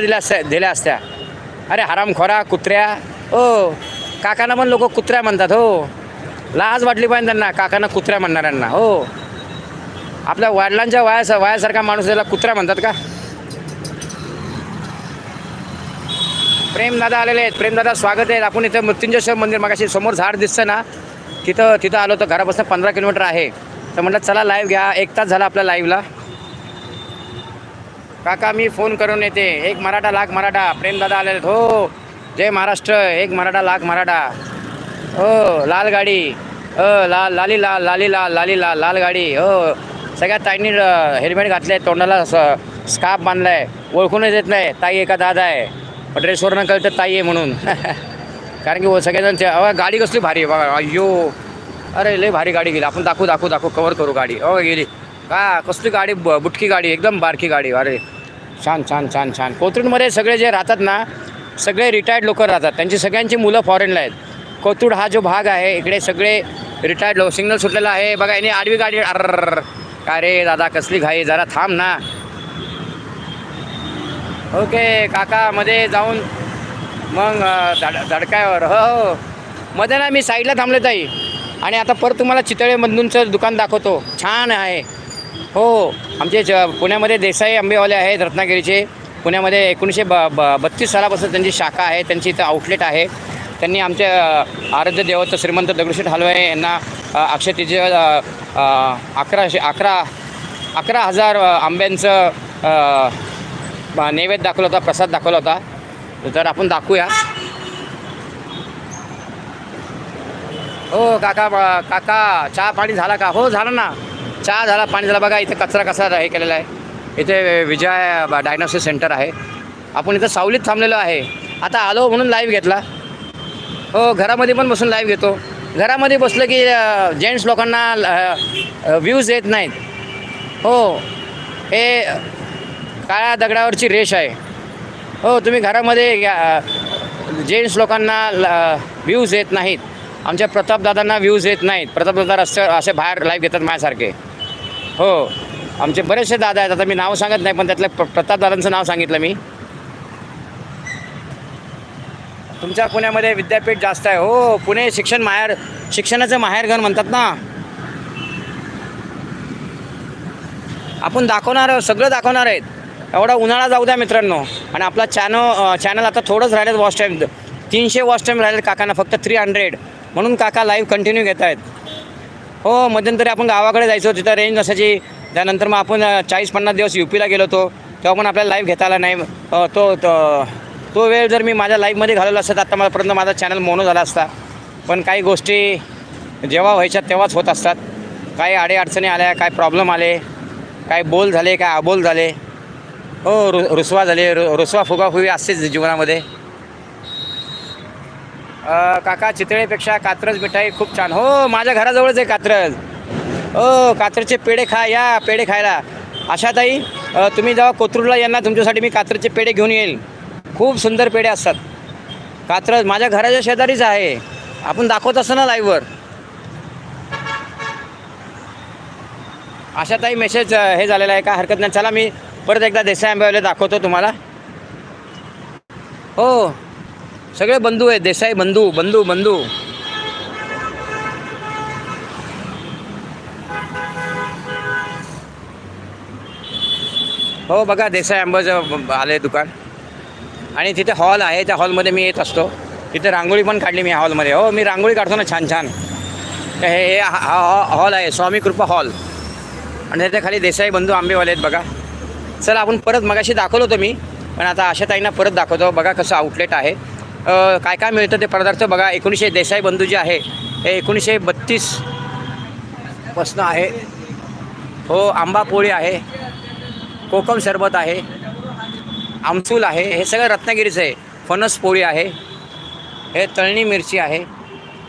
दिल्या असत्या दिल्या असत्या. अरे हरामखोरा कुत्र्या. ओ काकांना पण लोक कुत्र्या म्हणतात हो. लाज वाटली पाहिजे त्यांना काकांना कुत्र्या म्हणणाऱ्यांना हो. आपल्या वडिलांच्या वयासा वयासारखा माणूस त्याला कुत्र्या म्हणतात का? प्रेमदादा आलेले आहेत प्रेमदादा स्वागत आहे. आपण इथं मृत्युंजय मंदिर मगाशी समोर झाड दिसतं ना तिथं तिथं आलो तर घरापासून पंधरा किलोमीटर आहे. तर म्हटलं चला लाईव्ह घ्या. एक तास झाला आपल्या लाईव्हला काका मी फोन करून येते. एक मराठा लाख मराठा. प्रेमदादा आलेले आहेत हो. जय महाराष्ट्र. एक मराठा लाख मराठा. हो लाल गाडी. हो लाल लाली लाल लाली लाल लाली लाल लाल गाडी. हो. सगळ्या ताईंनी हेल्मेट घातले आहे तोंडाला स्कार्फ बांधला आहे ओळखूनच येत नाही. ताई एका दादा आहे ड्रेसवरनं कळतं ताई आहे म्हणून. कारण की सगळेजण अहो, गाडी कसली भारी आहे बघा. अय्यो. अरे लय भारी गाडी गेली. आपण दाखवू दाखवू दाखवू. कवर करू गाडी. हो गेली. का कसली गाडी ब- बुटकी गाडी. एकदम बारकी गाडी. अरे. छान छान छान छान. कोथरूडमध्ये सगळे जे राहतात ना सगळे रिटायर्ड लोक राहतात. त्यांची सगळ्यांची मुलं फॉरेनला आहेत. कोथरूड हा जो भाग आहे इकडे सगळे रिटायर्ड लोक सिग्नल सुटलेला आहे. बघा याने आडवी गाडी अर्र अरे रे दादा कसली घाई जरा थांब ना. ओके काका मध्ये जाऊन मग धड धडकायवर. हो हो. मध्ये ना मी साईडला थांबले ताई. आणि आता परत तुम्हाला चितळेमधूनचं दुकान दाखवतो. छान आहे. हो आमचे ज पुण्यामध्ये देसाई आंबेवाले आहेत रत्नागिरीचे. पुण्यामध्ये एकोणीसशे ब ब बत्तीस सालापासून त्यांची शाखा आहे त्यांची इथं आउटलेट आहे. त्यांनी आमचे आराध्य देवत श्रीमंत दगडूशेठ हलवाई यांना अक्षय तिचे अकराशे अकरा अकरा हजार आंब्यांचं नैवेद्य दाखवला होता प्रसाद दाखवला होता. तर आपण दाखवूया. हो काका काका चहा पाणी झाला का? हो झालं ना. चहा झाला पाणी झाला बघा इथे कचरा कसा हे केलेला आहे. इथे विजय डायग्नॉस्टिक सेंटर आहे. आपण इथं सावलीत थांबलेलो आहे. आता आलो म्हणून लाईव्ह घेतला. हो घरामध्ये पण बसून लाईव्ह घेतो. घरामध्ये बसलं की जेंट्स लोकांना व्ह्यूज येत नाहीत. हो हे काळ्या दगडावरची रेष आहे. हो तुम्ही घरामध्ये जेंट्स लोकांना व्ह्यूज येत नाहीत. आमच्या प्रतापदादांना व्ह्यूज येत नाहीत. प्रतापदादा रस्ते असे बाहेर लाईव्ह घेतात माझ्यासारखे. हो. आमचे बरेचसे दादा आहेत. आता मी नाव सांगत नाही पण त्यातल्या प्र प्रतापदादांचं नाव सांगितलं मी. तुमच्या पुण्यामध्ये विद्यापीठ जास्त आहे. हो पुणे शिक्षण माहेर शिक्षणाचं माहेरघर म्हणतात ना. आपण दाखवणार आहोत, सगळं दाखवणार आहेत. एवढा उन्हाळा जाऊ द्या मित्रांनो. आणि आपला चॅनल चॅनल आता थोडंच राहिलेत वॉच टाईम तीनशे वॉच टाईम राहिलेत काकांना. फक्त थ्री हंड्रेड म्हणून काका लाईव्ह कंटिन्यू घेत आहेत हो मध्यंतरी आपण गावाकडे जायचो तिथं रेंज नसायची. त्यानंतर मग आपण चाळीस पन्नास दिवस यू पीला गेलो होतो. तेव्हा पण आपल्याला लाईव्ह घेता आला नाही. तो तो तो वेळ जर मी माझ्या लाईफमध्ये घालवला असता तर आत्ता मलापर्यंत माझा चॅनल मोनो झाला असता. पण काही गोष्टी जेव्हा व्हायच्या तेव्हाच होत असतात. काही अडीअडचणी आल्या काय प्रॉब्लेम आले काय बोल झाले काय अबोल झाले. हो रु रुसवा झाले रु रुसवा फुगाफुगी असतेच जीवनामध्ये. काका चितळेपेक्षा कात्रज मिठाई खूप छान. हो माझ्या घराजवळच आहे कात्रज. हो कात्रजचे पेढे खा या पेढे खायला. आशाताई तुम्ही जेव्हा कोथरूडला यांना तुमच्यासाठी मी कात्रजचे पेढे घेऊन येईल. खूप सुंदर पेढे असतात. कात्रज माझ्या घराच्या शेजारीच आहे. आपण दाखवत असतो ना लाईव्हवर आशाताई मेसेज हे झालेला आहे का? हरकत नाही. चला मी परत एकदा देसाई आंब्यावले दाखवतो तुम्हाला. हो. सगळे बंधू आहेत देसाई बंधू बंधू बंधू. हो बघा देसाई आंबाचं आले दुकान. आणि तिथे हॉल आहे त्या हॉलमध्ये मी येत असतो. तिथे रांगोळी पण काढली मी हॉलमध्ये. हो मी रांगोळी काढतो ना छान छान. हे हे हॉल आहे स्वामी कृपा हॉल. आणि त्याच्याखाली देसाई बंधू आंबेवाले आहेत बघा. चला आपण परत मगाशी दाखवलं होतं मी पण आता आशाताईंना परत दाखवतो. बघा कसं आउटलेट आहे. काय काय मिळतं ते पदार्थ बघा. एकोणीसशे देसाई बंधू जे आहे हे एकोणीसशे बत्तीसपासनं आहे. हो आंबा पोळी आहे. कोकम सरबत आहे. आमसूल आहे. हे सगळं रत्नागिरीचं आहे. फणस पोळी आहे. हे तळणी मिरची आहे.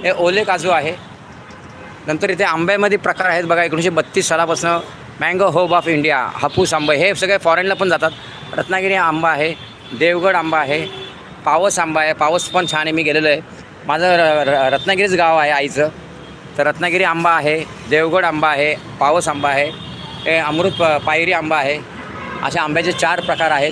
हे ओले काजू आहे. नंतर इथे आंब्यामध्ये प्रकार आहेत बघा. एकोणीसशे बत्तीस सालापासून मँगो होब ऑफ इंडिया हापूस आंबे हे सगळे फॉरेनला पण जातात. रत्नागिरी आंबा आहे. देवगड आंबा आहे. पावस आंबा आहे पावस पण छान आहे मी गेलेलो आहे. माझं र र- रत्नागिरीच गाव आहे आईचं. तर रत्नागिरी आंबा आहे देवगड आंबा आहे पावस आंबा आहे हे अमृत प- पायरी आंबा आहे. अशा आंब्याचे चार प्रकार आहेत.